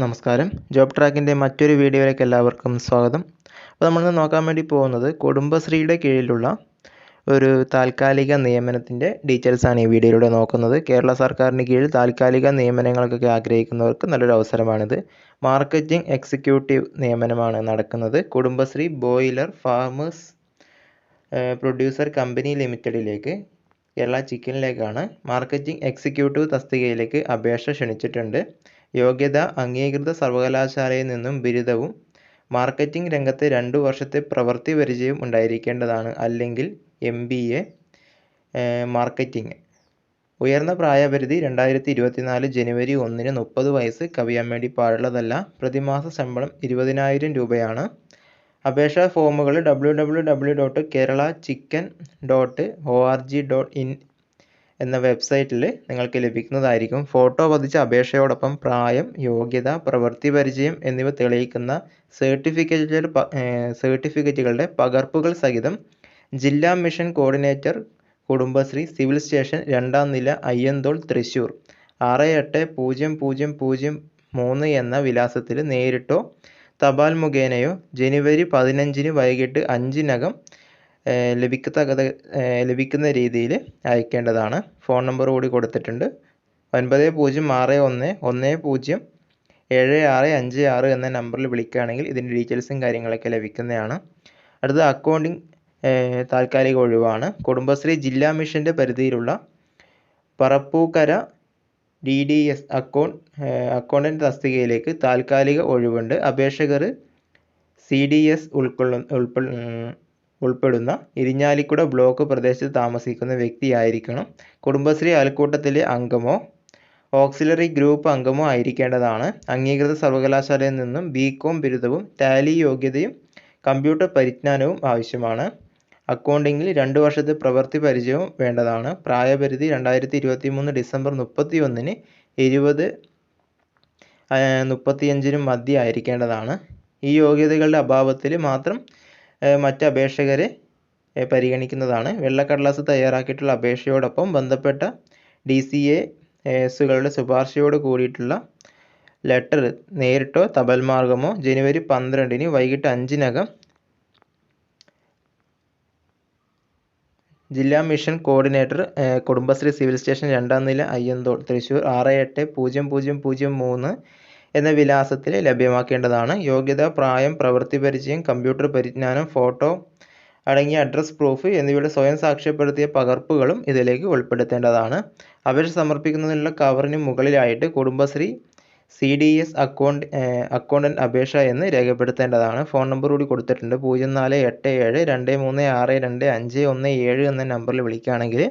നമസ്കാരം. ജോബ് ട്രാക്കിന്റെ മറ്റൊരു വീഡിയോയിലേക്ക് എല്ലാവർക്കും സ്വാഗതം. അപ്പോൾ നമ്മളിന്ന് നോക്കാൻ വേണ്ടി പോകുന്നത് കുടുംബശ്രീയുടെ കീഴിലുള്ള ഒരു താൽക്കാലിക നിയമനത്തിന്റെ ഡീറ്റെയിൽസാണ് ഈ വീഡിയോയിലൂടെ നോക്കുന്നത്. കേരള സർക്കാരിന് കീഴിൽ താൽക്കാലിക നിയമനങ്ങൾക്കൊക്കെ ആഗ്രഹിക്കുന്നവർക്ക് നല്ലൊരു അവസരമാണിത്. മാർക്കറ്റിംഗ് എക്സിക്യൂട്ടീവ് നിയമനമാണ് നടക്കുന്നത്. Kudumbashree broiler farmers producer company ലിമിറ്റഡിലേക്ക് കേരള ചിക്കനിലേക്കാണ് മാർക്കറ്റിംഗ് എക്സിക്യൂട്ടീവ് തസ്തികയിലേക്ക് അപേക്ഷ ക്ഷണിച്ചിട്ടുണ്ട്. യോഗ്യത അംഗീകൃത സർവകലാശാലയിൽ നിന്നും ബിരുദവും മാർക്കറ്റിംഗ് രംഗത്ത് രണ്ട് വർഷത്തെ പ്രവൃത്തി പരിചയം ഉണ്ടായിരിക്കേണ്ടതാണ്. അല്ലെങ്കിൽ എം ബി എ മാർക്കറ്റിംഗ്. ഉയർന്ന പ്രായപരിധി രണ്ടായിരത്തി ഇരുപത്തിനാല് ജനുവരി ഒന്നിന് മുപ്പത് വയസ്സ് കവിയാൻ വേണ്ടി പാടുള്ളതല്ല പ്രതിമാസ ശമ്പളം ഇരുപതിനായിരം രൂപയാണ്. അപേക്ഷാ ഫോമുകൾ W W W dot Kerala chicken dot O R G dot in എന്ന വെബ്സൈറ്റിൽ നിങ്ങൾക്ക് ലഭിക്കുന്നതായിരിക്കും ഫോട്ടോ പതിച്ച അപേക്ഷയോടൊപ്പം പ്രായം യോഗ്യത പ്രവൃത്തി പരിചയം എന്നിവ തെളിയിക്കുന്ന സർട്ടിഫിക്കറ്റുകൾ സർട്ടിഫിക്കറ്റുകളുടെ പകർപ്പുകൾ സഹിതം ജില്ലാ mission coordinator Kudumbashree civil station രണ്ടാം നില അയ്യന്തോൾ തൃശ്ശൂർ ആറ് എട്ട് പൂജ്യം പൂജ്യം പൂജ്യം മൂന്ന് എന്ന വിലാസത്തിൽ നേരിട്ടോ തപാൽ മുഖേനയോ ജനുവരി പതിനഞ്ചിന് വൈകിട്ട് അഞ്ചിനകം ലഭിക്കത്തക്ക ലഭിക്കുന്ന രീതിയിൽ അയക്കേണ്ടതാണ്. ഫോൺ നമ്പർ കൂടി കൊടുത്തിട്ടുണ്ട്. ഒൻപത് പൂജ്യം ആറ് ഒന്ന് ഒന്ന് പൂജ്യം ഏഴ് ആറ് അഞ്ച് ആറ് എന്ന നമ്പറിൽ വിളിക്കുകയാണെങ്കിൽ ഇതിന്റെ ഡീറ്റെയിൽസും കാര്യങ്ങളൊക്കെ ലഭിക്കുന്നതാണ്. അടുത്ത അക്കൗണ്ടിങ് താൽക്കാലിക ഒഴിവാണ്. കുടുംബശ്രീ ജില്ലാ മിഷന്റെ പരിധിയിലുള്ള Parappukkara D D S account accountant തസ്തികയിലേക്ക് താൽക്കാലിക ഒഴിവുണ്ട്. അപേക്ഷകർ സി ഡി എസ് ഉൾക്കൊള്ളു ഉൾപ്പെ ഉൾപ്പെടുന്ന ഇരിഞ്ഞാലിക്കുട ബ്ലോക്ക് പ്രദേശത്ത് താമസിക്കുന്ന വ്യക്തിയായിരിക്കണം. കുടുംബശ്രീ അയൽക്കൂട്ടത്തിലെ അംഗമോ ഓക്സിലറി ഗ്രൂപ്പ് അംഗമോ ആയിരിക്കേണ്ടതാണ്. അംഗീകൃത സർവകലാശാലയിൽ നിന്നും ബി കോം ബിരുദവും ടാലി യോഗ്യതയും കമ്പ്യൂട്ടർ പരിജ്ഞാനവും ആവശ്യമാണ്. അക്കൗണ്ടിങ്ങിൽ രണ്ട് വർഷത്തെ പ്രവൃത്തി പരിചയവും വേണ്ടതാണ്. പ്രായപരിധി രണ്ടായിരത്തി ഇരുപത്തി മൂന്ന് ഡിസംബർ മുപ്പത്തി ഒന്നിന് ഇരുപത് മുപ്പത്തിയഞ്ചിനും മധ്യ ആയിരിക്കേണ്ടതാണ്. ഈ യോഗ്യതകളുടെ അഭാവത്തിൽ മാത്രം മറ്റ് അപേക്ഷകരെ പരിഗണിക്കുന്നതാണ്. വെള്ളക്കടലാസ് തയ്യാറാക്കിയിട്ടുള്ള അപേക്ഷയോടൊപ്പം ബന്ധപ്പെട്ട ഡി സി എസുകളുടെ ശുപാർശയോട് കൂടിയിട്ടുള്ള ലെറ്റർ നേരിട്ടോ തപാൽ മാർഗമോ ജനുവരി പന്ത്രണ്ടിന് വൈകിട്ട് അഞ്ചിനകം ജില്ലാ mission coordinator Kudumbashree civil station രണ്ടാം നില അയ്യന്തോൾ തൃശ്ശൂർ ആറ് എട്ട് പൂജ്യം പൂജ്യം പൂജ്യം മൂന്ന് എന്ന വിലാസത്തിൽ ലഭ്യമാക്കേണ്ടതാണ്. യോഗ്യത പ്രായം പ്രവൃത്തി പരിചയം കമ്പ്യൂട്ടർ പരിജ്ഞാനം ഫോട്ടോ അടങ്ങിയ അഡ്രസ് പ്രൂഫ് എന്നിവയുടെ സ്വയം സാക്ഷ്യപ്പെടുത്തിയ പകർപ്പുകളും ഇതിലേക്ക് ഉൾപ്പെടുത്തേണ്ടതാണ്. അപേക്ഷ സമർപ്പിക്കുന്നതിനുള്ള കവറിന് മുകളിലായിട്ട് Kudumbashree C D S account accountant അപേക്ഷ എന്ന് രേഖപ്പെടുത്തേണ്ടതാണ്. ഫോൺ നമ്പർ കൂടി കൊടുത്തിട്ടുണ്ട്. പൂജ്യം നാല് എട്ട് ഏഴ് രണ്ട് മൂന്ന് ആറ് രണ്ട് അഞ്ച് ഒന്ന് ഏഴ് എന്ന നമ്പറിൽ വിളിക്കുകയാണെങ്കിൽ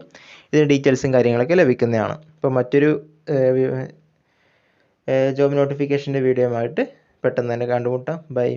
ഇതിന്റെ ഡീറ്റെയിൽസും കാര്യങ്ങളൊക്കെ ലഭിക്കുന്നതാണ്. ഇപ്പോൾ മറ്റൊരു ജോബ് നോട്ടിഫിക്കേഷന്റെ വീഡിയോയുമായിട്ട് പെട്ടെന്ന് തന്നെ കണ്ടുമുട്ടാം. ബൈ